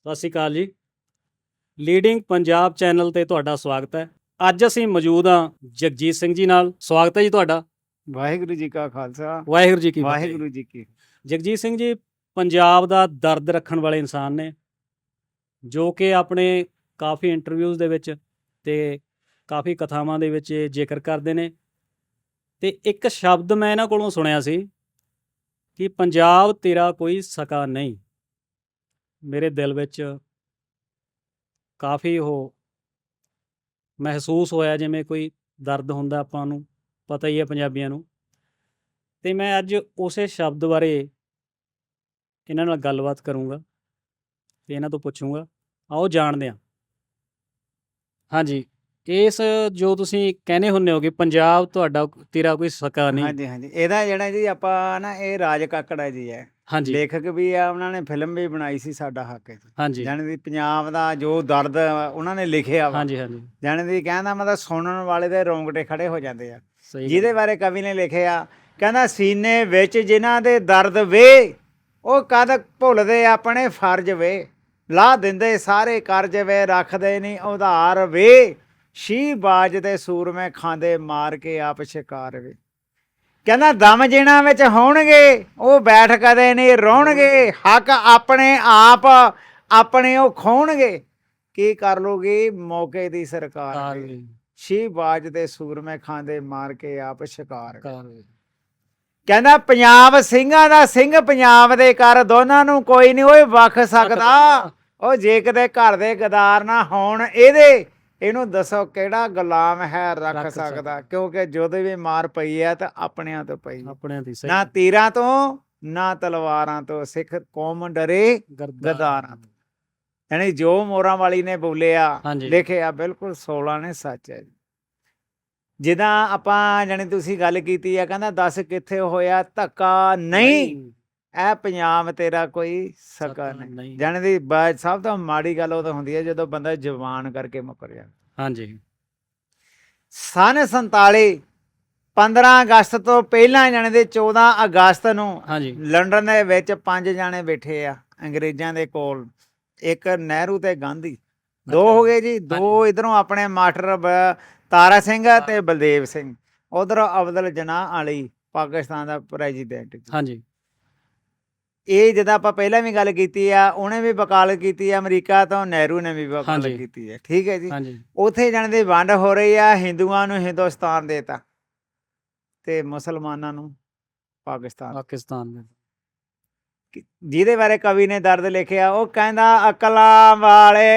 ਸਤਿ ਸ਼੍ਰੀ ਅਕਾਲ ਜੀ। Leading Punjab channel ਤੇ ਤੁਹਾਡਾ ਸਵਾਗਤ ਹੈ। ਅੱਜ ਅਸੀਂ ਮੌਜੂਦ ਹਾਂ ਜਗਜੀਤ ਸਿੰਘ ਜੀ ਨਾਲ। ਸਵਾਗਤ ਹੈ ਜੀ ਤੁਹਾਡਾ। ਵਾਹਿਗੁਰੂ ਜੀ ਕਾ ਖਾਲਸਾ। ਵਾਹਿਗੁਰੂ ਜੀ ਕੀ ਫਤਿਹ। ਵਾਹਿਗੁਰੂ ਜੀ ਕੀ ਜਗਜੀਤ ਸਿੰਘ ਜੀ ਪੰਜਾਬ ਦਾ ਦਰਦ ਰੱਖਣ ਵਾਲੇ ਇਨਸਾਨ ਨੇ ਜੋ ਕਿ ਆਪਣੇ ਕਾਫੀ ਇੰਟਰਵਿਊਜ਼ ਦੇ ਵਿੱਚ ਤੇ ਕਾਫੀ ਕਥਾਵਾਂ ਦੇ ਵਿੱਚ ਜ਼ਿਕਰ ਕਰਦੇ ਨੇ। ਤੇ ਇੱਕ ਸ਼ਬਦ ਮੈਂ ਇਹਨਾਂ ਕੋਲੋਂ ਸੁਣਿਆ ਸੀ ਕਿ ਪੰਜਾਬ ਤੇਰਾ ਕੋਈ ਸਕਾ ਨਹੀਂ। ਮੇਰੇ ਦਿਲ ਵਿੱਚ ਕਾਫੀ ਉਹ ਮਹਿਸੂਸ ਹੋਇਆ, ਜਿਵੇਂ ਕੋਈ ਦਰਦ ਹੁੰਦਾ ਆਪਾਂ ਨੂੰ, ਪਤਾ ਹੀ ਹੈ ਪੰਜਾਬੀਆਂ ਨੂੰ। ਤੇ ਮੈਂ ਅੱਜ ਉਸੇ ਸ਼ਬਦ ਬਾਰੇ ਇਹਨਾਂ ਨਾਲ ਗੱਲਬਾਤ ਕਰੂੰਗਾ ਤੇ ਇਹਨਾਂ ਤੋਂ ਪੁੱਛੂੰਗਾ। ਆਓ ਜਾਣਦੇ ਹਾਂ। ਹਾਂਜੀ। ਇਸ ਜੋ ਤੁਸੀਂ ਕਹਿੰਦੇ ਹੁੰਨੇ ਹੋ ਕਿ ਪੰਜਾਬ ਤੁਹਾਡਾ ਤੇਰਾ ਕੋਈ ਸਕਾ ਨਹੀਂ। ਹਾਂਜੀ ਹਾਂਜੀ। ਇਹਦਾ ਜਿਹੜਾ ਜੀ ਆਪਾਂ ਨਾ ਇਹ ਰਾਜ ਕਾਕੜਾ ਜੀ ਹੈ ਹਾਂਜੀ। ਲੇਖਕ ਵੀ ਆ ਉਹਨਾਂ ਨੇ ਫਿਲਮ ਵੀ ਬਣਾਈ ਸੀ ਸਾਡਾ ਹੱਕ ਹਾਂਜੀ। ਜਾਣੀ ਦੀ ਪੰਜਾਬ ਦਾ ਜੋ ਦਰਦ ਉਹਨਾਂ ਨੇ ਲਿਖਿਆ ਹਾਂਜੀ ਹਾਂਜੀ। ਜਾਣੀ ਦੀ ਕਹਿੰਦਾ ਮਤਲਬ ਸੁਣਨ ਵਾਲੇ ਦੇ ਰੋਂਗਟੇ ਖੜੇ ਹੋ ਜਾਂਦੇ ਆ। ਜਿਹਦੇ ਬਾਰੇ ਕਵੀ ਨੇ ਲਿਖਿਆ ਕਹਿੰਦਾ ਸੀਨੇ ਵਿੱਚ ਜਿਨ੍ਹਾਂ ਦੇ ਦਰਦ ਵੇ ਉਹ ਕਦ ਭੁੱਲਦੇ ਆਪਣੇ ਫਰਜ਼ ਵੇ। ਲਾ ਦਿੰਦੇ ਸਾਰੇ ਕਰਜ਼ ਵੇ ਰੱਖਦੇ ਨਹੀਂ ਉਧਾਰ ਵੇ। ਸ਼ੀ ਬਾਜ ਦੇ ਸੂਰਮੇ ਖਾਂਦੇ ਮਾਰ ਕੇ ਆਪ ਸ਼ਿਕਾਰ ਵੇ। ਕਹਿੰਦਾ ਦਮ ਜਿਨ੍ਹਾਂ ਵਿੱਚ ਹੋਣਗੇ ਉਹ ਬੈਠ ਕਦੇ ਨਹੀਂ ਰੋਣਗੇ। ਹੱਕ ਆਪਣੇ ਆਪ ਆਪਣੇ ਉਹ ਖੋਣਗੇ। ਕੀ ਕਰ ਲੋਗੇ? ਮੌਕੇ ਦੀ ਸਰਕਾਰ ਸ਼ੀ ਬਾਜ ਦੇ ਸੂਰਮੇ ਖਾਂਦੇ ਮਾਰ ਕੇ ਆਪ ਸ਼ਿਕਾਰ। ਕਹਿੰਦਾ ਪੰਜਾਬ ਸਿੰਘਾਂ ਦਾ ਸਿੰਘ ਪੰਜਾਬ ਦੇ ਕਰ ਦੋਨਾਂ ਨੂੰ ਕੋਈ ਨਹੀਂ ਓਏ ਵੱਖ ਸਕਦਾ। ਉਹ ਜੇ ਕਿਤੇ ਘਰ ਦੇ ਗਦਾਰ ਨਾ ਹੋਣ ਇਹਦੇ। ਇਹਨੂੰ ਦੱਸੋ ਕਿਹੜਾ ਗੁਲਾਮ ਹੈ ਰੱਖ ਸਕਦਾ। ਕਿਉਂਕਿ ਜਦੋਂ ਵੀ ਮਾਰ ਪਈ ਹੈ ਤਾਂ ਆਪਣਿਆਂ ਤੋਂ ਪਈ। ਆਪਣਿਆਂ ਦੀ ਸਹੀ ਨਾ ਤੀਰਾਂ ਤੋਂ ਨਾ ਤਲਵਾਰਾਂ ਤੋਂ ਸਿੱਖ ਕੌਮ ਡਰੇ। ਗਦਾਰਾਂ ਤੋਂ। ਯਾਨੀ ਜੋ ਮੋਰਾਂ ਵਾਲੀ ਨੇ ਬੋਲਿਆ ਲਿਖਿਆ ਬਿਲਕੁਲ 16 ਨੇ ਸੱਚ ਹੈ ਜੀ। ਜਿੱਦਾਂ ਆਪਾਂ ਜਾਣੀ ਤੁਸੀਂ ਗੱਲ ਕੀਤੀ ਆ ਕਹਿੰਦਾ ਦੱਸ ਕਿੱਥੇ ਹੋਇਆ ਧੱਕਾ ਨਹੀਂ ਇਹ ਪੰਜਾਬ ਤੇਰਾ ਕੋਈ ਸਕਾ ਸਕਾ ਨਹੀਂ। ਨਹੀਂ। ਜਾਣੀ ਦੀ ਬ- ਸਭ ਤੋਂ ਮਾੜੀ ਗੱਲ ਉਹ ਤਾਂ ਹੁੰਦੀ ਹੈ ਜਦੋਂ ਬੰਦਾ ਜਵਾਨ ਕਰਕੇ ਮੁੱਕਰ ਜਾਂਦਾ। ਹਾਂਜੀ। ਸਨ 47 15 ਅਗਸਤ ਤੋਂ ਪਹਿਲਾਂ ਜਾਣੀ ਦੇ 14 ਅਗਸਤ ਨੂੰ ਹਾਂਜੀ। ਲੰਡਨ ਦੇ ਵਿੱਚ ਪੰਜ ਜਾਣੇ ਬੈਠੇ ਆ ਅੰਗਰੇਜ਼ਾਂ ਦੇ ਕੋਲ ਇੱਕ ਨਹਿਰੂ ਤੇ ਗਾਂਧੀ। ਦੋ ਅੱਛਾ। ਹੋ ਗਏ ਜੀ ਦੋ ਇਧਰੋਂ ਆਪਣੇ ਮਾਸਟਰ ਬ- ਤਾਰਾ ਸਿੰਘ ਤੇ ਬਲਦੇਵ ਸਿੰਘ। ਉਧਰ ਅਬਦੁਲ ਜਨਾਹ ਅਲੀ ਪਾਕਿਸਤਾਨ ਦਾ ਪ੍ਰੈਜ਼ੀਡੈਂਟ। ਹਾਂਜੀ। ਇਹ ਜਦੋਂ ਆਪਾਂ ਪਹਿਲਾਂ ਵੀ ਗੱਲ ਕੀਤੀ ਆ ਉਹਨੇ ਵੀ ਵਕਾਲਤ ਕੀਤੀ ਆ ਅਮਰੀਕਾ ਤੋਂ ਨਹਿਰੂ ਨੇ ਵੀ ਵਕਾਲਤ ਹਾਂਜੀ। ਕੀਤੀ ਹੈ ਠੀਕ ਹੈ ਜੀ। ਹਾਂਜੀ। ਉਥੇ ਜਾਣ ਦੀ ਵੰਡ ਹੋ ਰਹੀ ਆ ਹਿੰਦੂਆਂ ਨੂੰ ਹਿੰਦੁਸਤਾਨ ਦੇਤਾ ਤੇ ਮੁਸਲਮਾਨਾਂ ਨੂੰ ਪਾਕਿਸਤਾਨ। ਪਾਕਿਸਤਾਨ ਦੇ। ਕਿ- ਜਿਹਦੇ ਬਾਰੇ ਕਵੀ ਨੇ ਦਰਦ ਲਿਖਿਆ ਉਹ ਕਹਿੰਦਾ ਅਕਲਾਂ ਵਾਲੇ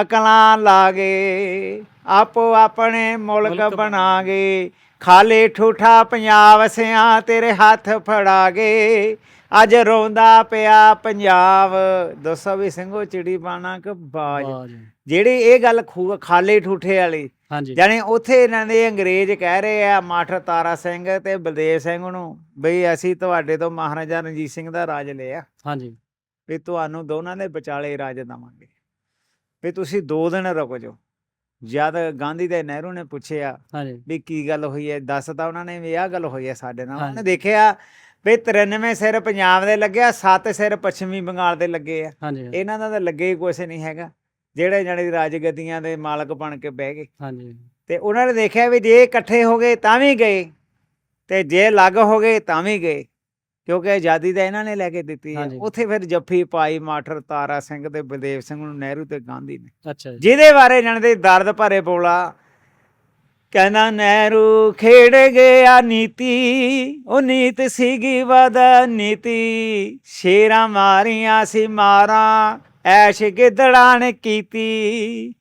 ਅਕਲਾਂ ਲਾਗੇ ਆਪੋ ਆਪਣੇ ਮੁਲਕ ਮੁਲਕ ਬਣਾਗੇ। ਖਾਲੇ ਠੂਠਾ ਪੰਜਾਬ ਸਿਆਂ ਤੇਰੇ ਹੱਥ ਫੜਾਗੇ। ਅੱਜ ਰੋਂਦਾ ਪਿਆ ਪੰਜਾਬ। ਦੱਸੋ ਵੀ ਸਿੰਘੋ ਚਿੜੀ ਬਾਣਾ ਕਿ ਬਾਜ। ਜਿਹੜੀ ਇਹ ਗੱਲ ਖਾਲੇ ਠੂਠੇ ਵਾਲੀ ਜਾਣੀ ਉੱਥੇ ਇਹਨਾਂ ਦੇ ਅੰਗਰੇਜ਼ ਕਹਿ ਰਹੇ ਆ ਮਾਸਟਰ ਤਾਰਾ ਸਿੰਘ ਤੇ ਬਲਦੇਵ ਸਿੰਘ ਨੂੰ ਬਈ ਅਸੀਂ ਤੁਹਾਡੇ ਤੋਂ ਮਹਾਰਾਜਾ ਰਣਜੀਤ ਸਿੰਘ ਦਾ ਰਾਜ ਲਿਆ। ਹਾਂਜੀ। ਵੀ ਤੁਹਾਨੂੰ ਦੋਨਾਂ ਦੇ ਵਿਚਾਲੇ ਰਾਜ ਦਵਾਂਗੇ। ਵੀ ਤੁਸੀਂ 2 ਦਿਨ ਰੁਕ ਜਾਓ। ਜਦ ਗਾਂਧੀ ਤੇ ਨਹਿਰੂ ਨੇ ਪੁੱਛਿਆ ਹਾਂਜੀ। ਵੀ ਕੀ ਗੱਲ ਹੋਈ ਹੈ ਦੱਸ ਤਾਂ ਉਹਨਾਂ ਨੇ ਵੀ ਆਹ ਗੱਲ ਹੋਈ ਹੈ ਸਾਡੇ ਨਾਲ। ਉਹਨੇ। ਦੇਖਿਆ ਵੀ 93 ਸਿਰ ਪੰਜਾਬ ਦੇ ਲੱਗਿਆ 7 ਸਿਰ ਪੱਛਮੀ ਬੰਗਾਲ ਦੇ ਲੱਗੇ ਆ। ਹਾਂਜੀ ਇਹਨਾਂ ਦਾ ਤਾਂ ਲੱਗੇ ਹੀ ਕੁਛ ਨਹੀਂ ਹੈਗਾ। ਜਿਹੜੇ ਜਾਣੀ ਰਾਜਗੱਦੀਆਂ ਦੇ ਮਾਲਕ ਬਣ ਕੇ ਬਹਿ ਗਏ। ਹਾਂਜੀ। ਤੇ ਉਹਨਾਂ ਨੇ ਦੇਖਿਆ ਵੀ ਜੇ ਇਕੱਠੇ ਹੋ ਗਏ ਤਾਂ ਵੀ ਗਏ ਤੇ ਜੇ ਅਲੱਗ ਹੋ ਗਏ ਤਾਂ ਵੀ ਗਏ। ਕਿਉਂਕਿ ਆਜ਼ਾਦੀ ਤਾਂ ਇਹਨਾਂ ਨੇ ਲੈ ਕੇ ਦਿੱਤੀ ਹੈ। ਉੱਥੇ ਫਿਰ ਜੱਫੀ ਪਾਈ ਮਾਸਟਰ ਤਾਰਾ ਸਿੰਘ ਤੇ ਬਲਦੇਵ ਸਿੰਘ ਨੂੰ ਨਹਿਰੂ ਤੇ ਗਾਂਧੀ ਨੇ। ਅੱਛਾ ਜੀ। ਜਿਹਦੇ ਬਾਰੇ ਜਾਣਦੇ ਦਰਦ ਭਰੇ ਬੋਲਾ ਕਹਿੰਦਾ ਨਹਿਰੂ ਖੇਡ ਗਿਆ ਨੀਤੀ ਉਹ ਨੀਤ ਸੀਗੀ ਵਦ ਨੀਤੀ। ਸ਼ੇਰਾਂ ਮਾਰੀਆਂ ਸੀ ਮਾਰਾਂ ਐਸ਼ ਗਿੱਦੜਾਂ ਨੇ ਕੀਤੀ।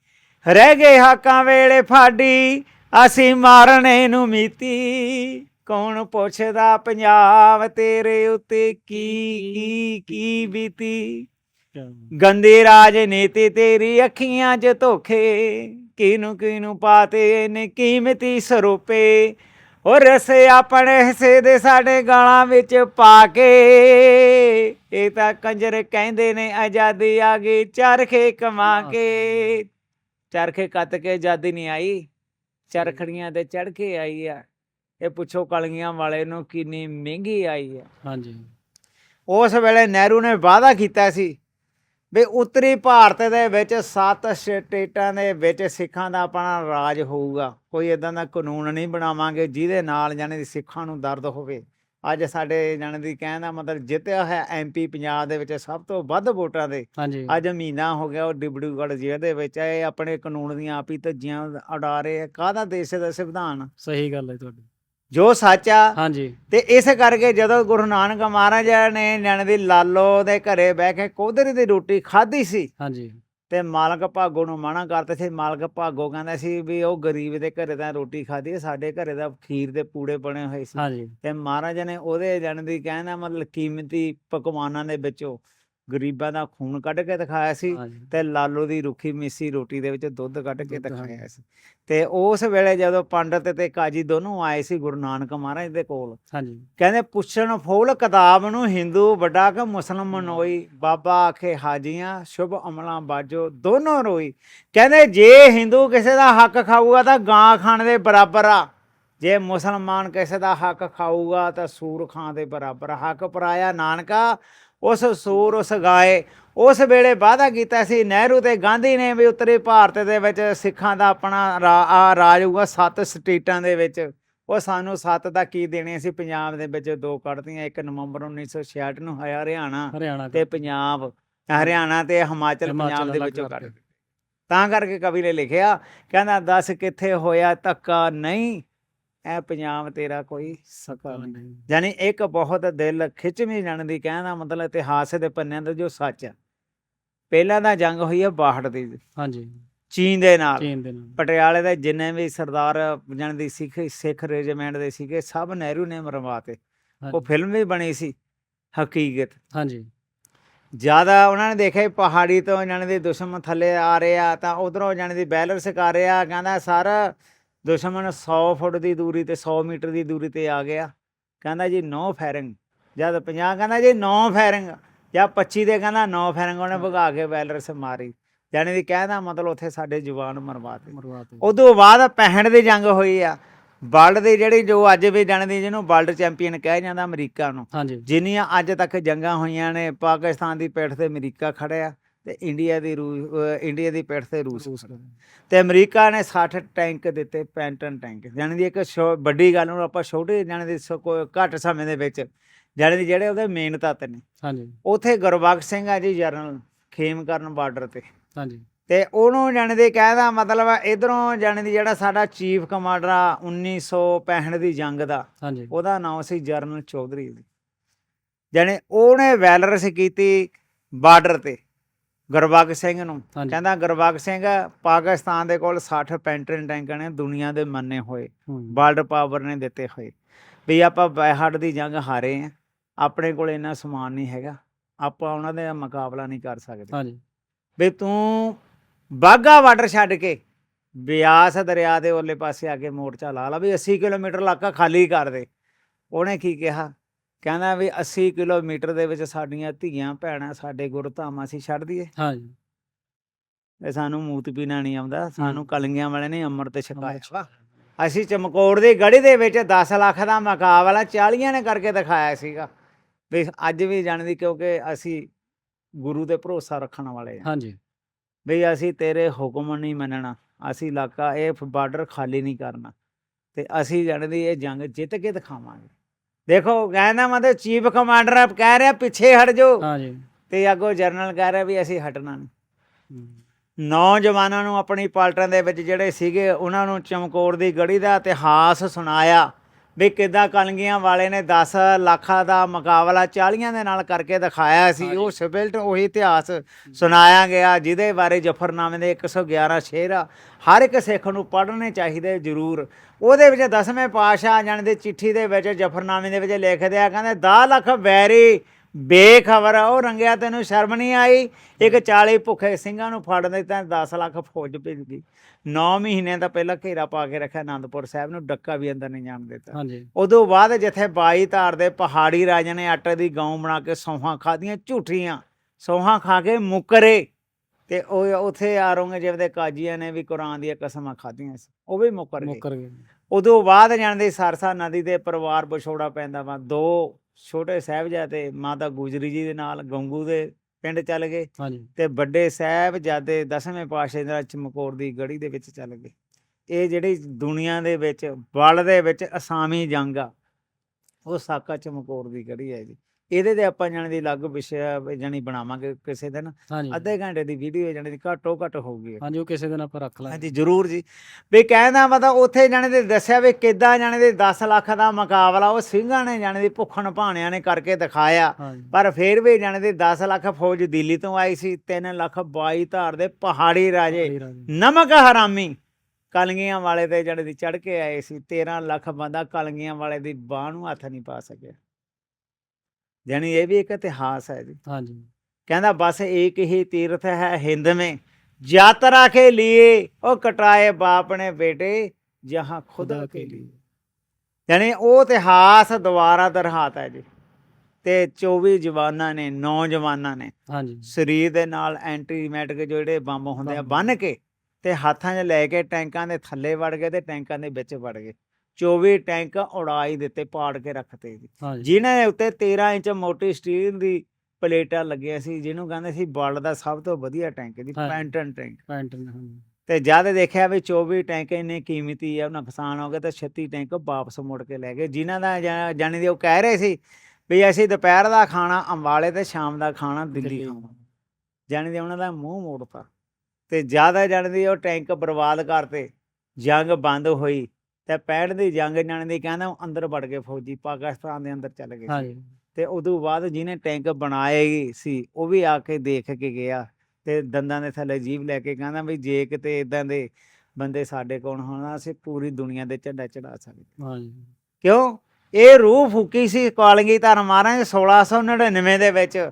ਰਹਿ ਗਏ ਹਾਕਾਂ ਵੇਲੇ ਫਾਡੀ ਅਸੀਂ ਮਾਰਨੇ ਨੂੰ ਮੀਤੀ। ਕੌਣ ਪੁੱਛਦਾ ਪੰਜਾਬ ਤੇਰੇ ਉੱਤੇ ਕੀ ਕੀ ਕੀ ਬੀਤੀ? ਗੰਦੀ ਰਾਜਨੀਤੀ ਤੇਰੀ ਅੱਖੀਆਂ 'ਚ ਧੋਖੇ ਕਿਨੂੰ ਕਿਨੂੰ ਪਾਤੇ ਨੇ ਕੀਮਤੀ ਸਰੂਪੇ? ਉਹ ਰਸੇ ਆਪਣੇ ਹਿੱਸੇ ਦੇ ਸਾਡੇ ਗਾਲਾਂ ਵਿੱਚ ਪਾ ਕੇ। ਇਹ ਤਾਂ ਕੰਜਰ ਕਹਿੰਦੇ ਨੇ ਆਜ਼ਾਦੀ ਆ ਗਈ ਚਰਖੇ ਕਮਾ ਕੇ। ਚਰਖੇ ਕੱਤ ਕੇ ਆਜ਼ਾਦੀ ਨਹੀਂ ਆਈ ਚਰਖੜੀਆਂ ਤੇ ਚੜ ਕੇ ਆਈ ਆ। ਇਹ ਪੁੱਛੋ ਕਲਗੀਆਂ ਵਾਲੇ ਨੂੰ ਕਿੰਨੀ ਮਹਿੰਗੀ ਆਈ ਆ ਹਾਂਜੀ। ਉਸ ਵੇਲੇ ਨਹਿਰੂ ਨੇ ਵਾਅਦਾ ਕੀਤਾ ਸੀ ਵੀ ਉੱਤਰੀ ਭਾਰਤ ਦੇ ਵਿੱਚ ਸੱਤ ਸਟੇਟਾਂ ਦੇ ਵਿੱਚ ਸਿੱਖਾਂ ਦਾ ਆਪਣਾ ਰਾਜ ਹੋਊਗਾ। ਕੋਈ ਇਦਾਂ ਦਾ ਕਾਨੂੰਨ ਨਹੀਂ ਬਣਾਵਾਂਗੇ ਜਿਹਦੇ ਨਾਲ ਜਾਣੇ ਦੀ ਸਿੱਖਾਂ ਨੂੰ ਦਰਦ ਹੋਵੇ। ਅੱਜ ਸਾਡੇ ਜਾਣੇ ਦੀ ਕਹਿਣ ਦਾ ਮਤਲਬ ਜਿੱਤਿਆ ਹੈ ਐਮਪੀ ਪੰਜਾਬ ਦੇ ਵਿੱਚ ਸਭ ਤੋਂ ਵੱਧ ਵੋਟਾਂ ਦੇ। ਅੱਜ ਮਹੀਨਾ ਹੋ ਗਿਆ ਉਹ ਡਿਬੜੂਗੜ੍ਹ ਜੇਲ੍ਹ ਦੇ ਵਿੱਚ। ਹੈ ਇਹ ਆਪਣੇ ਕਾਨੂੰਨ ਦੀਆਂ ਆਪ ਹੀ ਧੱਜੀਆਂ ਉਡਾ ਰਹੇ ਆ। ਕਾਹਦਾ ਦੇਸ਼ ਦਾ ਸੰਵਿਧਾਨ? ਸਹੀ ਗੱਲ ਹੈ ਤੁਹਾਡੀ। ਜੋ ਸੱਚ ਹਾਂਜੀ। ਤੇ ਇਸ ਕਰਕੇ ਜਦੋਂ ਗੁਰੂ ਨਾਨਕ ਮਹਾਰਾਜ ਨੇ ਜਾਣੇ ਦੀ ਲਾਲੋ ਦੇ ਘਰੇ ਬਹਿ ਕੇ ਕੋਧਰੀ ਦੀ ਰੋਟੀ ਖਾਧੀ ਸੀ ਹਾਂਜੀ। ਤੇ ਮਾਲਕ ਭਾਗੋ ਨੂੰ ਮਨਾ ਕਰਤੇ ਸੀ। ਮਾਲਕ ਭਾਗੋ ਕਹਿੰਦਾ ਸੀ ਵੀ ਉਹ ਗਰੀਬ ਦੇ ਘਰੇ ਤਾਂ ਰੋਟੀ ਖਾਧੀ ਸਾਡੇ ਘਰੇ ਤਾਂ ਖੀਰ ਦੇ ਪੂੜੇ ਬਣੇ ਹੋਏ ਸੀ। ਹਾਂਜੀ। ਤੇ ਮਹਾਰਾਜ ਨੇ ਉਹਦੇ ਜਨ ਦੀ ਕਹਿਣਾ ਮਤਲਬ ਕੀਮਤੀ ਪਕਵਾਨਾਂ ਦੇ ਵਿੱਚੋਂ ਗਰੀਬਾਂ ਦਾ ਖੂਨ ਕੱਢ ਕੇ ਦਿਖਾਇਆ ਸੀ ਹਾਂਜੀ। ਤੇ ਲਾਲੋ ਦੀ ਰੁੱਖੀ ਮਿੱਸੀ ਰੋਟੀ ਦੇ ਵਿੱਚ ਦੁੱਧ ਕੱਢ ਕੇ ਦੁੱਧ, ਦਿਖਾਇਆ। ਸੀ। ਤੇ ਉਸ ਵੇਲੇ ਜਦੋਂ ਪੰਡਤ ਤੇ ਕਾਜੀ ਦੋਨੋਂ ਆਏ ਸੀ ਗੁਰੂ ਨਾਨਕ ਮਹਾਰਾਜ ਦੇ ਕੋਲ ਹਾਂਜੀ। ਕਹਿੰਦੇ ਪੁੱਛਣ ਫੂਲ ਕਿਤਾਬ ਨੂੰ ਹਿੰਦੂ ਵੱਡਾ ਕਿ ਮੁਸਲਮਾਨ ਹੋਈ ਬਾਬਾ ਆਖੇ ਹਾਜੀਆਂ ਸ਼ੁਭ ਅਮਲਾਂ ਬਾਜੋ ਦੋਨੋਂ ਰੋਈ। ਕਹਿੰਦੇ ਜੇ ਹਿੰਦੂ ਕਿਸੇ ਦਾ ਹੱਕ ਖਾਊਗਾ ਤਾਂ ਗਾਂ ਖਾਣ ਦੇ ਬਰਾਬਰ ਆ। ਜੇ ਮੁਸਲਮਾਨ ਕਿਸੇ ਦਾ ਹੱਕ ਖਾਊਗਾ ਤਾਂ ਸੂਰ ਖਾਣ ਦੇ ਬਰਾਬਰ। ਹੱਕ ਪਰਾਇਆ ਨਾਨਕਾ ਉਸ ਸੂਰ ਉਸ ਗਾਏ। ਉਸ ਵੇਲੇ ਵਾਅਦਾ ਕੀਤਾ ਸੀ ਨਹਿਰੂ ਤੇ ਗਾਂਧੀ ਨੇ ਵੀ ਉੱਤਰੀ ਭਾਰਤ ਦੇ ਵਿੱਚ ਸਿੱਖਾਂ ਦਾ ਆਪਣਾ ਆ ਰਾਜ ਹੋਊਗਾ ਸੱਤ ਸਟੇਟਾਂ ਦੇ ਵਿੱਚ। ਉਹ ਸਾਨੂੰ ਸੱਤ ਦਾ ਕੀ ਦੇਣੇ ਸੀ? ਪੰਜਾਬ ਦੇ ਵਿੱਚ ਦੋ ਕੱਢਤੀਆਂ 1 ਨਵੰਬਰ 1966 ਨੂੰ ਹੋਇਆ ਹਰਿਆਣਾ ਹਰਿਆਣਾ ਤੇ ਪੰਜਾਬ। ਹਰਿਆਣਾ ਤੇ ਹਿਮਾਚਲ ਪੰਜਾਬ ਦੇ ਵਿੱਚੋਂ ਕੱਢ। ਤਾਂ ਕਰਕੇ ਕਵੀ ਨੇ ਲਿਖਿਆ ਕਹਿੰਦਾ ਦੱਸ ਕਿੱਥੇ ਹੋਇਆ ਧੱਕਾ ਨਹੀਂ? ਇਹ ਪੰਜਾਬ ਤੇਰਾ ਕੋਈ ਸਕਾ ਨਹੀਂ। ਯਾਨੀ ਇੱਕ ਬਹੁਤ ਦਿਲ ਖਿੱਚਵੀਂ ਜਾਣ ਦੀ ਕਹਿਣ ਮਤਲਬ ਇਤਿਹਾਸ ਦੇ ਪੰਨਿਆਂ ਦਾ ਜੋ ਸੱਚ ਹੈ ਪਹਿਲਾਂ ਦਾ ਜੰਗ ਹੋਈ ਹੈ ਬਾਹੜ ਦੀ। ਹਾਂਜੀ। ਚੀਨ ਦੇ ਨਾਲ। ਚੀਨ ਦੇ ਨਾਲ। ਪਟਿਆਲੇ ਦੇ ਜਿੰਨੇ ਵੀ ਸਰਦਾਰ ਜਾਣ ਦੀ ਸਿੱਖ ਸਿੱਖ ਰੈਜੀਮੈਂਟ ਦੇ ਸੀਗੇ ਸਭ ਨਹਿਰੂ ਨੇ ਮਰਵਾਤੇ ਉਹ ਫਿਲਮ ਵੀ ਬਣੀ ਸੀ ਹਕੀਕਤ। ਹਾਂਜੀ। ਜ਼ਿਆਦਾ ਉਹਨਾਂ ਨੇ ਦੇਖਿਆ ਪਹਾੜੀ ਤੋਂ ਇਹਨਾਂ ਦੇ ਦੁਸ਼ਮਣ ਥੱਲੇ ਆ ਰਹੇ ਆ ਤਾਂ ਉਧਰੋਂ ਜਾਣੇ ਦੀ ਕਰ ਰਿਹਾ ਕਹਿੰਦਾ ਸਰ ਦੁਸ਼ਮਣ 100 ਫੁੱਟ ਦੀ ਦੂਰੀ ਤੇ 100 ਮੀਟਰ ਦੀ ਦੂਰੀ ਤੇ ਆ ਗਿਆ। ਕਹਿੰਦਾ ਜੀ ਨੋ ਫਾਇਰਿੰਗ ਜਦ 50 ਕਹਿੰਦਾ ਜੀ ਨੋ ਫਾਇਰਿੰਗ ਜਾਂ 25 ਦੇ ਕਹਿੰਦਾ ਨੋ ਫਾਇਰਿੰਗ ਉਹਨੇ ਭਗਾ ਕੇ ਬੈਲੈਂਸ ਮਾਰੀ। ਜਾਣੇ ਦੀ ਕਹਿਦਾ ਮਤਲਬ ਉੱਥੇ ਸਾਡੇ ਜਵਾਨ ਮਰਵਾਤੇ ਮਰਵਾਤੇ ਉਦੋਂ ਬਾਅਦ 65 ਦੀ ਜੰਗ ਹੋਈ ਆ। ਵਰਲਡ ਦੀ ਜਿਹੜੀ ਜੋ ਅੱਜ ਵੀ ਜਾਣਦੀ ਜਿਹਨੂੰ ਵਰਲਡ ਚੈਂਪੀਅਨ ਕਿਹਾ ਜਾਂਦਾ ਅਮਰੀਕਾ ਨੂੰ ਜਿੰਨੀਆਂ ਅੱਜ ਤੱਕ ਜੰਗਾਂ ਹੋਈਆਂ ਨੇ ਪਾਕਿਸਤਾਨ ਦੀ ਪਿੱਠ ਤੇ ਅਮਰੀਕਾ ਖੜਿਆ। ਤੇ ਇੰਡੀਆ ਦੀ ਰੂ- ਅਹ ਇੰਡੀਆ ਦੀ ਪਿੱਠ ਤੇ ਰੂਸ ਰੂਸ। ਤੇ ਅਮਰੀਕਾ ਨੇ 60 ਟੈਂਕ ਦਿੱਤੇ ਪੈਂਟਨ ਟੈਂਕ। ਜਾਣੀ ਦੀ ਇੱਕ ਵੱਡੀ ਗੱਲ ਨੂੰ ਆਪਾਂ ਛੋਟੇ ਜਾਣੀ ਦੀ ਘੱਟ ਸਮੇਂ ਦੇ ਵਿੱਚ ਜਾਣੀ ਦੀ ਜਿਹੜੇ ਉਹਦੇ ਮੇਨ ਤੱਤ ਨੇ। ਹਾਂਜੀ। ਉਥੇ ਗੁਰਬਖਸ਼ ਸਿੰਘ ਆ ਜੀ ਜਰਨਲ ਖੇਮਕਰਨ ਬਾਰਡਰ ਤੇ। ਹਾਂਜੀ। ਤੇ ਉਹਨੂੰ ਜਾਣੀ ਦੀ ਕਹਿਦਾ ਮਤਲਬ ਇਧਰੋਂ ਜਾਣੀ ਦੀ ਜਿਹੜਾ ਸਾਡਾ ਚੀਫ ਕਮਾਂਡਰ ਆ 1965 ਦੀ ਜੰਗ ਦਾ ਹਾਂਜੀ। ਉਹਦਾ ਨਾਮ ਸੀ ਜਰਨਲ ਚੌਧਰੀ ਦੀ ਜਾਣੀ ਉਹਨੇ ਵੈਲਰਸ ਕੀਤੀ ਬਾਰਡਰ ਤੇ। ਗੁਰਬਖਸ਼ ਸਿੰਘ ਨੂੰ। ਕਹਿੰਦਾ ਗੁਰਬਖਸ਼ ਸਿੰਘ ਪਾਕਿਸਤਾਨ ਦੇ ਕੋਲ 60 ਪੈਂਟਨ ਟੈਂਕ ਨੇ ਦੁਨੀਆ ਦੇ ਮੰਨੇ ਹੋਏ ਵਰਲਡ ਪਾਵਰ ਨੇ ਦਿੱਤੇ ਹੋਏ। ਵੀ ਆਪਾਂ ਬਾਹੜ ਦੀ ਜੰਗ ਹਾਰੇ ਆ ਆਪਣੇ ਕੋਲ ਇੰਨਾ ਸਮਾਨ ਨਹੀਂ ਹੈਗਾ ਆਪਾਂ ਉਹਨਾਂ ਦੇ ਮੁਕਾਬਲਾ ਨਹੀਂ ਕਰ ਸਕਦੇ। ਹਾਂਜੀ। ਵੀ ਤੂੰ ਬਾਗਾ ਬਾਰਡਰ ਛੱਡ ਕੇ ਬਿਆਸ ਦਰਿਆ ਦੇ ਉਹਲੇ ਪਾਸੇ ਆ ਕੇ ਮੋਰਚਾ ਲਾ ਲਾ ਵੀ 80 ਕਿਲੋਮੀਟਰ ਇਲਾਕਾ ਖਾਲੀ ਕਰ ਦੇ। ਉਹਨੇ ਕੀ ਕਿਹਾ? ਕਹਿੰਦਾ ਵੀ 80 ਕਿਲੋਮੀਟਰ ਦੇ ਵਿੱਚ ਸਾਡੀਆਂ ਧੀਆਂ ਭੈਣਾਂ ਸਾਡੇ ਗੁਰਧਾਮਾਂ ਅਸੀਂ ਛੱਡ ਦਈਏ। ਹਾਂਜੀ। ਤੇ ਸਾਨੂੰ ਮੂਤ ਪੀਣਾ ਨਹੀਂ ਆਉਂਦਾ ਸਾਨੂੰ। ਕਲਗੀਆਂ ਵਾਲੇ ਨੇ ਅੰਮ੍ਰਿਤ ਛਕਾਇਆ ਵਾ। ਅਸੀਂ ਚਮਕੌਰ ਦੀ ਗੜੀ ਦੇ ਵਿੱਚ 10 ਲੱਖ ਦਾ ਮੁਕਾਬਲਾ 40 ਨੇ ਕਰਕੇ ਦਿਖਾਇਆ ਸੀਗਾ। ਵੀ ਅੱਜ ਵੀ ਜਾਣਦੀ ਕਿਉਂਕਿ ਅਸੀਂ ਗੁਰੂ ਤੇ ਭਰੋਸਾ ਰੱਖਣ ਵਾਲੇ ਹਾਂ ਹਾਂਜੀ। ਵੀ ਅਸੀਂ ਤੇਰੇ ਹੁਕਮ ਨਹੀਂ ਮੰਨਣਾ ਅਸੀਂ ਇਲਾਕਾ ਇਹ ਬਾਰਡਰ ਖਾਲੀ ਨਹੀਂ ਕਰਨਾ। ਤੇ ਅਸੀਂ ਜਾਣਦੀ ਇਹ ਜੰਗ ਜਿੱਤ ਕੇ ਦਿਖਾਵਾਂਗੇ। ਦੇਖੋ ਕਹਿੰਦਾ ਮਤਲਬ ਚੀਫ ਕਮਾਂਡਰ ਕਹਿ ਰਿਹਾ ਪਿੱਛੇ ਹਟ ਜਾਓ। ਹਾਂਜੀ ਤੇ ਅੱਗੋਂ ਜਰਨਲ ਕਹਿ ਰਿਹਾ ਵੀ ਅਸੀਂ ਹਟਣਾ ਨਹੀਂ। ਨੌਜਵਾਨਾਂ ਨੂੰ ਆਪਣੀ ਪਾਲਟਾਂ ਦੇ ਵਿੱਚ ਜਿਹੜੇ ਸੀਗੇ ਉਹਨਾਂ ਨੂੰ ਚਮਕੌਰ ਦੀ ਗੜੀ ਦਾ ਇਤਿਹਾਸ ਸੁਣਾਇਆ। ਵੀ ਕਿੱਦਾਂ ਕਲਗੀਆਂ ਵਾਲੇ ਨੇ 10 ਲੱਖਾਂ ਦਾ ਮੁਕਾਬਲਾ 40 ਦੇ ਨਾਲ ਕਰਕੇ ਦਿਖਾਇਆ ਸੀ। ਉਹ ਸਬਿਲਟ ਉਹੀ ਇਤਿਹਾਸ ਸੁਣਾਇਆ ਗਿਆ ਜਿਹਦੇ ਬਾਰੇ ਜਫਰਨਾਮੇ ਦੇ 111 ਸ਼ੇਰ ਆ। ਹਰ ਇੱਕ ਸਿੱਖ ਨੂੰ ਪੜ੍ਹਨੇ ਚਾਹੀਦੇ ਜ਼ਰੂਰ। ਉਹਦੇ ਵਿੱਚ ਦਸਵੇਂ ਪਾਤਸ਼ਾਹ ਜਾਣ ਦੇ ਚਿੱਠੀ ਦੇ ਵਿੱਚ ਜਫਰਨਾਮੇ ਦੇ ਵਿੱਚ ਲਿਖਦੇ ਆ ਕਹਿੰਦੇ 10 ਲੱਖ ਵੈਰੀ ਬੇਖਬਰ ਆ, ਉਹ ਰੰਗਿਆ ਤੈਨੂੰ ਸ਼ਰਮ ਨਹੀਂ ਆਈ? ਇੱਕ 40 ਭੁੱਖੇ ਸਿੰਘਾਂ ਨੂੰ ਫੜ ਦੇ ਤਾਂ 10 ਲੱਖ ਫੌਜ ਭੇਜ ਗਈ। 9 ਮਹੀਨੇ ਦਾ ਪਹਿਲਾਂ ਘੇਰਾ ਪਾ ਕੇ ਰੱਖਿਆ ਆਨੰਦਪੁਰ ਸਾਹਿਬ ਨੂੰ ਡੱਕਾ ਵੀ ਅੰਦਰ ਨਹੀਂ ਜਾਣ ਦਿੱਤਾ। ਹਾਂਜੀ। ਉਦੋਂ ਬਾਅਦ ਜਿੱਥੇ 22 ਧਾਰ ਦੇ ਪਹਾੜੀ ਰਾਜੇ ਨੇ ਆਟੇ ਦੀ ਗਾਉਂ ਬਣਾ ਕੇ ਸੌਹਾਂ ਖਾਧੀਆਂ ਝੂਠੀਆਂ ਸੌਹਾਂ ਖਾ ਕੇ ਮੁੱਕਰੇ। ਤੇ ਉਹ ਉੱਥੇ ਔਰੰਗਜ਼ੇਬ ਦੇ ਕਾਜੀਆਂ ਨੇ ਵੀ ਕੁਰਾਨ ਦੀਆਂ ਕਸਮਾਂ ਖਾਧੀਆਂ ਸੀ ਉਹ ਵੀ ਮੁੱਕਰ ਗਏ। ਮੁੱਕਰ ਗਏ। ਉਦੋਂ ਬਾਅਦ ਜਾਣਦੇ ਸਰਸਾ ਨਦੀ ਦੇ ਪਰਿਵਾਰ ਵਿਛੋੜਾ ਪੈਂਦਾ ਵਾ ਦੋ ਛੋਟੇ ਸਾਹਿਬਜ਼ਾਦੇ ਮਾਤਾ ਗੁਜਰੀ ਜੀ ਦੇ ਨਾਲ ਗੰਗੂ ਦੇ ਪਿੰਡ ਚੱਲ ਗਏ ਹਾਂਜੀ। ਤੇ ਵੱਡੇ ਸਾਹਿਬ ਜਾਦੇ ਦਸਵੇਂ ਪਾਤਸ਼ਾਹ ਦਾ ਚਮਕੌਰ ਦੀ ਗੜੀ ਦੇ ਵਿੱਚ ਚੱਲ ਗਏ। ਇਹ ਜਿਹੜੀ ਦੁਨੀਆ ਦੇ ਵਿੱਚ ਵਰਲਡ ਦੇ ਵਿੱਚ ਅਸਾਮੀ ਜੰਗ ਆ ਉਹ ਸਾਕਾ ਚਮਕੌਰ ਦੀ ਗੜੀ ਹੈ ਜੀ। ਇਹਦੇ ਤੇ ਆਪਾਂ ਜਾਣੀ ਦੀ ਅਲੱਗ ਵਿਸ਼ਾ ਜਾਣੀ ਬਣਾਵਾਂਗੇ ਕਿਸੇ ਦਿਨ ਹਾਂਜੀ। ਅੱਧੇ ਘੰਟੇ ਦੀ ਵੀਡੀਓ ਜਾਣੀ ਦੀ ਘੱਟੋ ਘੱਟ ਹੋਊਗੀ ਹਾਂਜੀ ਉਹ ਕਿਸੇ ਦਿਨ ਆਪਾਂ ਰੱਖ ਲਾਂਗੇ। ਹਾਂਜੀ ਜ਼ਰੂਰ ਜੀ। ਵੀ ਕਹਿੰਦਾ ਮਤਲਬ ਉੱਥੇ ਜਾਣੇ ਦੇ ਦੱਸਿਆ ਵੀ ਕਿੱਦਾਂ ਜਾਣੇ ਦੇ 10 ਲੱਖ ਦਾ ਮੁਕਾਬਲਾ ਉਹ ਸਿੰਘਾਂ ਨੇ ਜਾਣੇ ਦੀ ਭੁੱਖਣ ਭਾਣਿਆਂ ਨੇ ਕਰਕੇ ਦਿਖਾਇਆ। ਪਰ ਫਿਰ ਵੀ ਜਾਣੇ ਦੇ 10 ਲੱਖ ਫੌਜ ਦਿੱਲੀ ਤੋਂ ਆਈ ਸੀ 3 ਲੱਖ 22 ਧਾਰ ਦੇ ਪਹਾੜੀ ਰਾਜੇ। ਨਮਕ ਹਰਾਮੀ ਕਲਗੀਆਂ ਵਾਲੇ ਤੇ ਜਿਹੜੇ ਦੀ ਚੜ ਕੇ ਆਏ ਸੀ 13 ਲੱਖ ਬੰਦਾ ਕਲਗੀਆਂ ਵਾਲੇ ਦੀ ਬਾਹ ਨੂੰ ਹੱਥ ਨਹੀਂ ਪਾ ਸਕਿਆ। ਯਾਨੀ ਇਹ ਵੀ ਇੱਕ ਇਤਿਹਾਸ ਹੈ ਜੀ। ਹਾਂਜੀ। ਕਹਿੰਦਾ ਬਸ ਇੱਕ ਹੀ ਤੀਰਥ ਹੈ ਹਿੰਦ ਮੇ। ਯਾਤਰਾ ਕੇ ਲਈ ਉਹ ਕਟਾਏ ਬਾਪ ਨੇ ਬੇਟੇ ਜਹਾਂ ਖੁਦਾ ਕੇ ਲਈ ਯਾਨੀ ਉਹ ਇਤਿਹਾਸ ਦੁਬਾਰਾ ਦਰਹਾਤ ਹੈ ਜੀ। ਤੇ 24 ਜਵਾਨਾਂ ਨੇ ਨੌਜਵਾਨਾਂ ਨੇ ਹਾਂਜੀ। ਸਰੀਰ ਦੇ ਨਾਲ ਐਂਟੀਮੈਟਿਕ ਜਿਹੜੇ ਬੰਬ ਹੁੰਦੇ ਆ ਬੰਨ ਕੇ ਤੇ ਹੱਥਾਂ 'ਚ ਲੈ ਕੇ ਟੈਂਕਾਂ ਦੇ ਥੱਲੇ ਵੜ ਗਏ ਤੇ ਟੈਂਕਾਂ ਦੇ ਵਿੱਚ ਵੜ ਗਏ। 24 ਟੈਂਕ ਉਡਾਈ ਦਿੱਤੇ ਪਾੜ ਕੇ ਰੱਖਤੇ ਜੀ। ਜਿਨ੍ਹਾਂ ਦੇ ਉੱਤੇ 13 ਇੰਚ ਮੋਟੀ ਸਟੀਲ ਦੀ ਪਲੇਟਾਂ ਲੱਗੀਆਂ ਸੀ ਜਿਹਨੂੰ ਕਹਿੰਦੇ ਸੀ ਵਰਲਡ ਦਾ ਸਭ ਤੋਂ ਵਧੀਆ ਟੈਂਕ ਜੀ। ਪੈਂਟਨ ਟੈਂਕ। ਪੈਂਟ ਨੇ, ਹਾਂਜੀ ਤੇ ਜਦ ਦੇਖਿਆ ਵੀ 24 ਟੈਂਕ ਇੰਨੇ ਕੀਮਤੀ ਆ ਨੁਕਸਾਨ ਹੋ ਗਿਆ ਤੇ 36 ਟੈਂਕ ਵਾਪਸ ਮੁੜ ਕੇ ਲੈ ਗਏ। ਜਿਨ੍ਹਾਂ ਦਾ ਜਾਣੀ ਦੇ ਉਹ ਕਹਿ ਰਹੇ ਸੀ ਵੀ ਅਸੀਂ ਦੁਪਹਿਰ ਦਾ ਖਾਣਾ ਅੰਬਾਲੇ ਤੇ ਸ਼ਾਮ ਦਾ ਖਾਣਾ ਦਿੱਲੀ ਜਾਣੀ ਦੇ ਉਹਨਾਂ ਦਾ ਮੂੰਹ ਮੋੜਤਾ ਤੇ ਜ਼ਿਆਦਾ ਜਾਣੀ ਦੀ ਉਹ ਟੈਂਕ ਬਰਬਾਦ ਕਰਤੇ ਜੰਗ ਬੰਦ ਹੋਈ ਤੇ 65 ਦੀ ਜੰਗ ਜਾਣੀ ਦੀ ਕਹਿੰਦਾ ਅੰਦਰ ਵੜ ਗਏ ਫੌਜੀ ਪਾਕਿਸਤਾਨ ਦੇ ਅੰਦਰ ਚੱਲ ਗਏ। ਹਾਂਜੀ। ਤੇ ਉਦੋਂ ਬਾਅਦ ਜਿਹਨੇ ਟੈਂਕ ਬਣਾਏ ਸੀ ਉਹ ਵੀ ਆ ਕੇ ਦੇਖ ਕੇ ਗਿਆ ਤੇ ਦੰਦਾਂ ਦੇ ਥੱਲੇ ਜੀਭ ਲੈ ਕੇ ਕਹਿੰਦਾ ਵੀ ਜੇ ਕਿਤੇ ਇਦਾਂ ਦੇ ਬੰਦੇ ਸਾਡੇ ਕੋਲ ਹੋਣਾ ਅਸੀਂ ਪੂਰੀ ਦੁਨੀਆ ਦੇ ਝੰਡਾ ਚੜਾ ਸਕਦੇ। ਹਾਂਜੀ। ਕਿਉਂ? ਇਹ ਰੂਹ ਫੂਕੀ ਸੀ ਕਾਲਗੀ ਧਰ ਮਹਾਰਾਜ 1699 ਦੇ ਵਿੱਚ।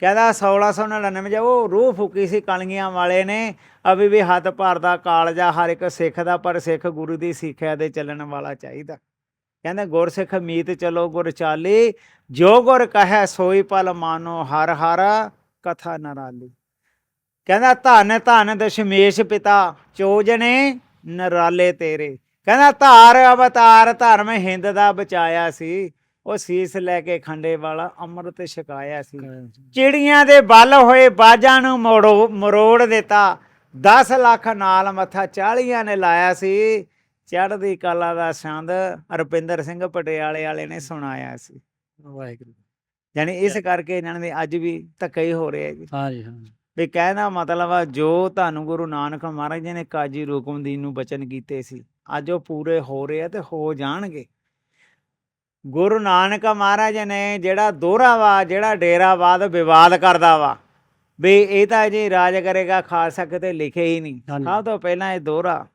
ਕਹਿੰਦਾ 1699 ਚ ਉਹ ਰੂਹ ਫੂਕੀ ਸੀ, ਕਲਗੀਆਂ ਵਾਲੇ ਨੇ। ਅਭੀ ਵੀ ਹੱਥ ਭਰਦਾ ਕਾਲਜਾ ਹਰ ਇੱਕ ਸਿੱਖ ਦਾ, ਪਰ ਸਿੱਖ ਗੁਰੂ ਦੀ ਸਿੱਖਿਆ ਦੇ ਚੱਲਣ ਵਾਲਾ ਚਾਹੀਦਾ। ਕਹਿੰਦਾ, ਗੁਰਸਿੱਖ ਮੀਤ ਚਲੋ ਗੁਰ ਚਾਲੀ, ਜੋ ਗੁਰ ਕਹੈ ਸੋਈ ਪਲ ਮਾਨੋ, ਹਰ ਹਰ ਕਥਾ ਨਰਾਲੀ। ਕਹਿੰਦਾ, ਧਨ ਧਨ ਦਸ਼ਮੇਸ਼ ਪਿਤਾ, ਚੋਜਨੇ ਨਰਾਲੇ ਤੇਰੇ। ਕਹਿੰਦਾ, ਧਾਰ ਅਵਤਾਰ ਧਰਮ ਹਿੰਦ ਦਾ ਬਚਾਇਆ ਸੀ। ਉਹ ਸੀਸ ਲੈ ਕੇ ਖੰਡੇ ਵਾਲਾ ਅੰਮ੍ਰਿਤ ਛਕਾਇਆ ਸੀ। ਚਿੜੀਆਂ ਦੇ ਬਲ ਹੋਏ ਬਾਜਾਂ ਨੂੰ ਮੋੜੋ ਮਰੋੜ ਦਿੱਤਾ। 10 ਲੱਖ ਨਾਲ ਮੱਥਾ 40 ਨੇ ਲਾਇਆ ਸੀ। ਚੜ੍ਹਦੀ ਕਲਾ ਦਾ ਛੰਦ ਰੁਪਿੰਦਰ ਸਿੰਘ ਪਟਿਆਲੇ ਵਾਲੇ ਨੇ ਸੁਣਾਇਆ ਸੀ। ਵਾਹਿਗੁਰੂ। ਯਾਨੀ ਇਸ ਕਰਕੇ ਇਹਨਾਂ ਦੇ ਅੱਜ ਵੀ ਧੱਕਾ ਹੀ ਹੋ ਰਿਹਾ ਜੀ ਹਾਂਜੀ ਹਾਂਜੀ ਵੀ ਕਹਿਣਾ ਮਤਲਬ ਆ ਜੋ ਧੰਨ ਗੁਰੂ ਨਾਨਕ ਮਹਾਰਾਜ ਜੀ ਨੇ ਕਾਜੀ ਰੁਕਮਦੀਨ ਨੂੰ ਬਚਨ ਕੀਤੇ ਸੀ ਅੱਜ ਉਹ ਪੂਰੇ ਹੋ ਰਹੇ ਆ ਤੇ ਹੋ ਜਾਣਗੇ। ਗੁਰੂ ਨਾਨਕ ਮਹਾਰਾਜ ਨੇ ਜਿਹੜਾ ਦੋਹਰਾ ਵਾ ਜਿਹੜਾ ਡੇਰਾਵਾਦ ਵਿਵਾਦ ਕਰਦਾ ਵਾ। ਵੀ ਇਹ ਤਾਂ ਜੀ ਰਾਜ ਕਰੇਗਾ ਖਾਲਸਾ ਕਿਤੇ ਲਿਖੇ ਹੀ ਨਹੀਂ। ਸਭ ਤੋਂ ਪਹਿਲਾਂ ਇਹ ਦੋਹਰਾ।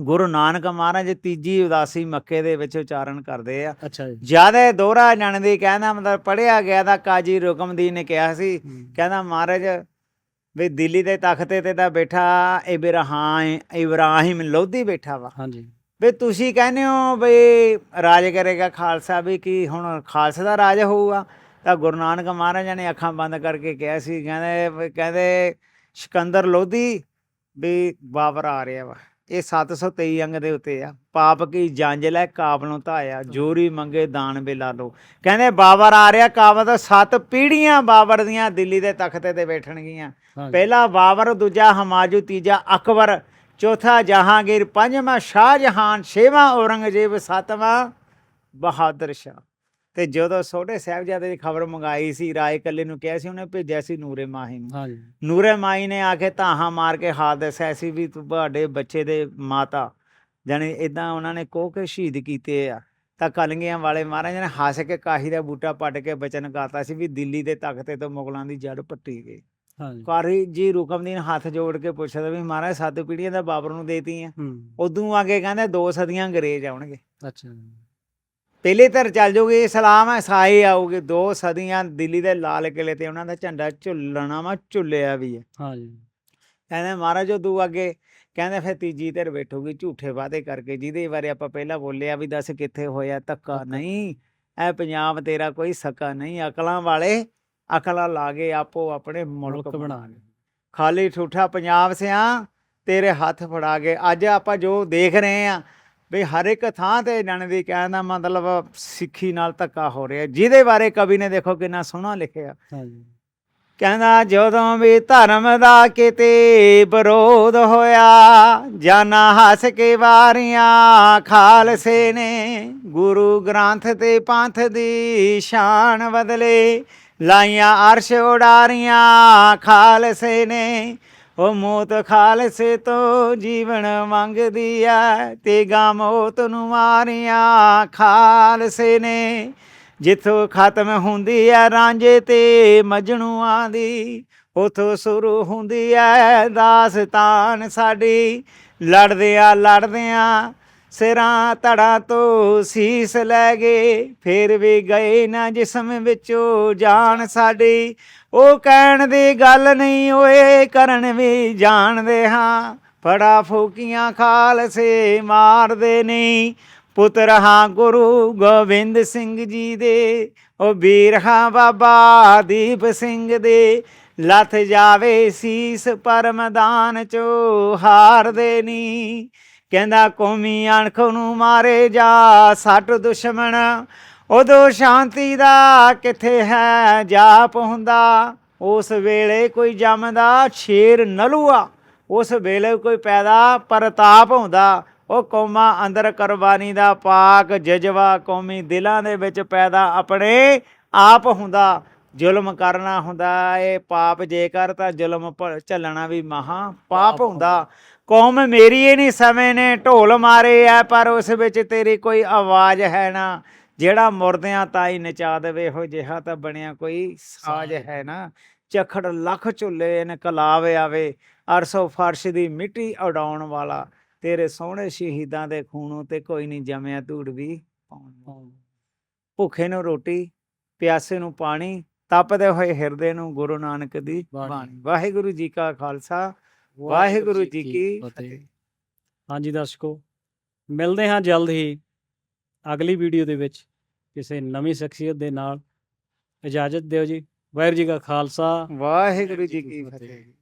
ਗੁਰੂ ਨਾਨਕ ਮਹਾਰਾਜ ਤੀਜੀ ਉਦਾਸੀ ਮੱਕੇ ਦੇ ਵਿੱਚ ਉਚਾਰਨ ਕਰਦੇ ਆ। ਅੱਛਾ ਜੀ। ਜ਼ਿਆਦਾ ਦੋਹਰਾ ਜਾਣਦੀ ਕਹਿੰਦਾ ਮਤਲਬ ਪੜਿਆ ਗਿਆ ਤਾਂ ਕਾਜੀ ਰੁਕਮਦੀਨ ਨੇ ਕਿਹਾ ਸੀ ਕਹਿੰਦਾ ਮਹਾਰਾਜ ਵੀ ਦਿੱਲੀ ਦੇ ਤਖਤੇ ਤੇ ਤਾਂ ਬੈਠਾ ਇਬਰਾਹਿਮ ਇਬਰਾਹਿਮ ਲੋਧੀ ਬੈਠਾ ਵਾ। ਹਾਂਜੀ। ਵੀ ਤੁਸੀਂ ਕਹਿੰਦੇ ਹੋ ਵੀ ਰਾਜ ਕਰੇਗਾ ਖਾਲਸਾ ਵੀ ਕੀ ਹੁਣ ਖਾਲਸਾ ਦਾ ਰਾਜ ਹੋਊਗਾ। ਤਾਂ ਗੁਰੂ ਨਾਨਕ ਮਹਾਰਾਜ ਨੇ ਅੱਖਾਂ ਬੰਦ ਕਰਕੇ ਕਿਹਾ ਸੀ ਕਹਿੰਦੇ ਕਹਿੰਦੇ ਸਿਕੰਦਰ ਲੋਧੀ ਵੀ ਬਾਬਰ ਆ ਰਿਹਾ ਵਾ। ਇਹ 723 ਅੰਗ ਦੇ ਉੱਤੇ ਆ। ਪਾਪ ਕੀ ਜੰਜ ਲੈ ਕਾਬ ਨੂੰ ਧਾਇਆ। ਜੋਰੀ ਮੰਗੇ ਦਾਨ ਵੇਲਾ ਲੋ ਕਹਿੰਦੇ ਬਾਬਰ ਆ ਰਿਹਾ ਕਾਬ ਤਾਂ ਸੱਤ ਪੀੜ੍ਹੀਆਂ ਬਾਬਰ ਦੀਆਂ ਦਿੱਲੀ ਦੇ ਤਖਤੇ ਤੇ ਬੈਠਣਗੀਆਂ। ਪਹਿਲਾ ਬਾਬਰ ਦੂਜਾ ਹਮਾਜੂ ਤੀਜਾ ਅਕਬਰ। ਚੌਥਾ ਜਹਾਂਗੀਰ ਪੰਜਵਾਂ ਸ਼ਾਹਜਹਾਨ ਛੇਵਾਂ ਔਰੰਗਜ਼ੇਬ ਸੱਤਵਾਂ ਬਹਾਦਰ ਸ਼ਾਹ। ਤੇ ਜਦੋਂ ਛੋਟੇ ਸਾਹਿਬਜ਼ਾਦੇ ਦੀ ਖਬਰ ਮੰਗਾਈ ਸੀ ਰਾਏ ਕੱਲੇ ਨੂੰ ਕਿਹਾ ਸੀ ਉਹਨੇ ਭੇਜਿਆ ਸੀ ਨੂਰੇ ਮਾਹੀ ਨੂੰ। ਹਾਂਜੀ। ਨੂਰੇ ਮਾਈ ਨੇ ਆ ਕੇ ਧਾਹਾਂ ਮਾਰ ਕੇ ਹਾਲ ਦੱਸਿਆ ਸੀ ਵੀ ਤੁਹਾਡੇ ਬੱਚੇ ਦੇ ਮਾਤਾ ਜਾਣੀ ਇਦਾਂ ਉਹਨਾਂ ਨੇ ਕੋਹ ਕੇ ਸ਼ਹੀਦ ਕੀਤੇ ਆ। ਤਾਂ ਕਲੰਗੀਆਂ ਵਾਲੇ ਮਹਾਰਾਜ ਨੇ ਹੱਸ ਕੇ ਕਾਹੀ ਦਾ ਬੂਟਾ ਪੱਟ ਕੇ ਬਚਨ ਕਰਤਾ ਸੀ ਵੀ ਦਿੱਲੀ ਦੇ ਤਖਤੇ ਤੋਂ ਮੁਗਲਾਂ ਦੀ ਜੜ ਪੱਟੀ ਗਈ। ਹਾਂਜੀ। ਕਾਰੀ ਜੀ ਰੁਕਮਦੀਨ ਹੱਥ ਜੋੜ ਕੇ ਪੁੱਛਦਾ ਵੀ ਮਹਾਰਾਜ ਸੱਤ ਪੀੜ੍ਹੀਆਂ ਦਾ ਬਾਬਰ ਨੂੰ ਦੇਤੀ ਆ ਹੂੰ। ਉਦੋਂ ਅੱਗੇ ਕਹਿੰਦੇ ਦੋ ਸਦੀਆਂ ਅੰਗਰੇਜ਼ ਆਉਣਗੇ। ਅੱਛਾ ਪਹਿਲੇ ਧਰ ਚੱਲ ਜੂਗੀ ਇਸਲਾਮ ਈਸਾਈ ਆਉਗੇ ਦੋ ਸਦੀਆਂ ਦਿੱਲੀ ਦੇ ਲਾਲ ਕਿਲੇ ਤੇ ਉਹਨਾਂ ਦਾ ਝੰਡਾ ਝੁੱਲਣਾ ਵਾ ਝੁੱਲਿਆ ਵੀ ਹੈ। ਹਾਂਜੀ। ਕਹਿੰਦੇ ਮਹਾਰਾਜ ਉਦੋਂ ਅੱਗੇ ਕਹਿੰਦੇ ਫਿਰ ਤੀਜੀ ਧਿਰ ਬੈਠੂਗੀ ਝੂਠੇ ਵਾਅਦੇ ਕਰਕੇ। ਜਿਹਦੇ ਬਾਰੇ ਆਪਾਂ ਪਹਿਲਾਂ ਬੋਲਿਆ ਵੀ ਦੱਸ ਕਿੱਥੇ ਹੋਇਆ ਧੱਕਾ। ਨਹੀਂ ਇਹ ਪੰਜਾਬ ਤੇਰਾ ਕੋਈ ਸਕਾ ਨਹੀਂ ਅਕਲਾਂ ਵਾਲੇ ਅਕਲਾਂ ਲਾ ਕੇ ਆਪੋ ਆਪਣੇ ਮੁਲਕ ਬਣਾ ਬਣਾ ਲਏ। ਖਾਲੀ ਠੂਠਾ ਪੰਜਾਬ ਸਿਆ ਤੇਰੇ ਹੱਥ ਫੜਾ ਕੇ। ਅੱਜ ਆਪਾਂ ਜੋ ਦੇਖ ਰਹੇ ਆ ਵੀ ਹਰ ਇੱਕ ਥਾਂ ਤੇ ਜਾਣ ਦੀ ਕਹਿਣ ਦਾ ਮਤਲਬ ਸਿੱਖੀ ਨਾਲ ਧੱਕਾ ਹੋ ਰਿਹਾ। ਜਿਹਦੇ ਬਾਰੇ ਕਵੀ ਨੇ ਦੇਖੋ ਕਿੰਨਾ ਸੋਹਣਾ ਲਿਖਿਆ। ਹਾਂਜੀ। ਕਹਿੰਦਾ ਜਦੋਂ ਵੀ ਧਰਮ ਦਾ ਕਿਤੇ ਵਿਰੋਧ ਹੋਇਆ ਜਾਨਾ ਹੱਸ ਕੇ ਵਾਰੀਆਂ ਖਾਲਸੇ ਨੇ ਗੁਰੂ ਗ੍ਰੰਥ ਤੇ ਪੰਥ ਦੀ ਸ਼ਾਨ ਬਦਲੇ ਲਾਈਆਂ ਅਰਸ਼ ਉਡਾਰੀਆਂ, ਖਾਲਸੇ ਨੇ। ਉਹ ਮੌਤ ਖਾਲਸੇ ਤੋਂ ਜੀਵਨ ਮੰਗਦੀ ਐ, ਤੇ ਗਾ ਮੌਤ ਨੂੰ ਮਾਰੀਆਂ ਖਾਲਸੇ ਨੇ। ਜਿੱਥੋਂ ਖਤਮ ਹੁੰਦੀ ਐ ਰਾਂਝੇ ਤੇ ਮਜਨੂਆਂ ਦੀ, ਉਥੋਂ ਸ਼ੁਰੂ ਹੁੰਦੀ ਐ ਦਾਸਤਾਨ ਸਾਡੀ। ਲੜਦਿਆਂ ਲੜਦਿਆਂ ਸਿਰਾਂ ਧੜਾ ਤੋਂ ਸੀਸ ਲੈ ਗਏ, ਫੇਰ ਵੀ ਗਏ ਨਾ ਜਿਸਮ ਵਿੱਚੋਂ ਜਾਨ ਸਾਡੀ। ਉਹ ਕਹਿਣ ਦੀ ਗੱਲ ਨਹੀਂ ਓਏ ਕਰਨ ਵੀ ਜਾਣਦੇ ਹਾਂ। ਫੜਾ ਫੂਕੀਆਂ ਖਾਲਸੇ ਮਾਰਦੇ ਨਹੀਂ। ਪੁੱਤਰ ਹਾਂ ਗੁਰੂ ਗੋਬਿੰਦ ਸਿੰਘ ਜੀ ਦੇ, ਉਹ ਵੀਰ ਹਾਂ ਬਾਬਾ ਦੀਪ ਸਿੰਘ ਦੇ। ਲੱਥ ਜਾਵੇ ਸੀਸ ਪਰਮਦਾਨ ਚੋਂ ਹਾਰਦੇ ਨਹੀਂ। ਕਹਿੰਦਾ ਕੌਮੀ ਅਣਖ ਨੂੰ ਮਾਰੇ ਜਾ ਸੱਟ ਦੁਸ਼ਮਣ ਉਦੋਂ ਸ਼ਾਂਤੀ ਦਾ ਕਿੱਥੇ ਹੈ ਜਾਪ ਹੁੰਦਾ ਉਸ ਵੇਲੇ ਕੋਈ ਜੰਮਦਾ ਸ਼ੇਰ ਨਲੂਆ ਉਸ ਵੇਲੇ ਕੋਈ ਪੈਦਾ ਪ੍ਰਤਾਪ ਹੁੰਦਾ। ਉਹ ਕੌਮਾਂ ਅੰਦਰ ਕੁਰਬਾਨੀ ਦਾ ਪਾਕ ਜਜ਼ਬਾ ਕੌਮੀ ਦਿਲਾਂ ਦੇ ਵਿੱਚ ਪੈਦਾ ਆਪਣੇ ਆਪ ਹੁੰਦਾ। ਜ਼ੁਲਮ ਕਰਨਾ ਹੁੰਦਾ ਇਹ ਪਾਪ ਜੇਕਰ ਤਾਂ ਜ਼ੁਲਮ ਝੱਲਣਾ ਵੀ ਮਹਾ ਪਾਪ ਹੁੰਦਾ। ਕੌਮ ਮੇਰੀ ਇਹ ਨਹੀਂ ਸਮੇਂ ਨੇ ਢੋਲ ਮਾਰੇ ਐ ਪਰ ਉਸ ਵਿੱਚ ਤੇਰੀ ਕੋਈ ਆਵਾਜ਼ ਹੈ ਨਾ। ਜਿਹੜਾ ਮੁਰਦਿਆਂ ਤਾਈ ਨਚਾ ਦੇਵੇ ਇਹੋ ਜਿਹਾ ਤਾਂ ਬਣਿਆ ਕੋਈ ਸਾਜ ਹੈ ਨਾ। ਚਖੜ ਲੱਖ ਝੁੱਲੇ ਇਨਕਲਾਬ ਆਵੇ ਅਰਸੋ ਫਰਸ਼ ਦੀ ਮਿੱਟੀ ਉਡਾਉਣ ਵਾਲਾ। ਤੇਰੇ ਸੋਹਣੇ ਸ਼ਹੀਦਾਂ ਦੇ ਖੂਨੋਂ ਤੇ ਕੋਈ ਨਹੀਂ ਜਮਿਆ ਧੂੜ ਵੀ ਪਾਉਣ। ਭੁੱਖੇ ਨੂੰ ਰੋਟੀ ਪਿਆਸੇ ਨੂੰ ਪਾਣੀ ਤਪਦੇ ਹੋਏ ਹਿਰਦੇ ਨੂੰ ਗੁਰੂ ਨਾਨਕ ਦੀ। ਬਾਣੀ। ਵਾਹਿਗੁਰੂ ਜੀ ਕਾ ਖਾਲਸਾ। ਵਾਹਿਗੁਰੂ ਜੀ ਕੀ ਫਤਿਹ। ਹਾਂਜੀ ਦਰਸ਼ਕੋ ਮਿਲਦੇ ਹਾਂ ਜਲਦ ਹੀ ਅਗਲੀ ਵੀਡੀਓ ਦੇ ਵਿੱਚ ਕਿਸੇ ਨਵੀਂ ਸ਼ਖਸੀਅਤ ਦੇ ਨਾਲ। ਇਜਾਜ਼ਤ ਦਿਓ ਜੀ। ਵਾਹਿਗੁਰੂ ਜੀ ਕਾ ਖਾਲਸਾ। ਵਾਹਿਗੁਰੂ ਜੀ ਕੀ ਫਤਿਹ।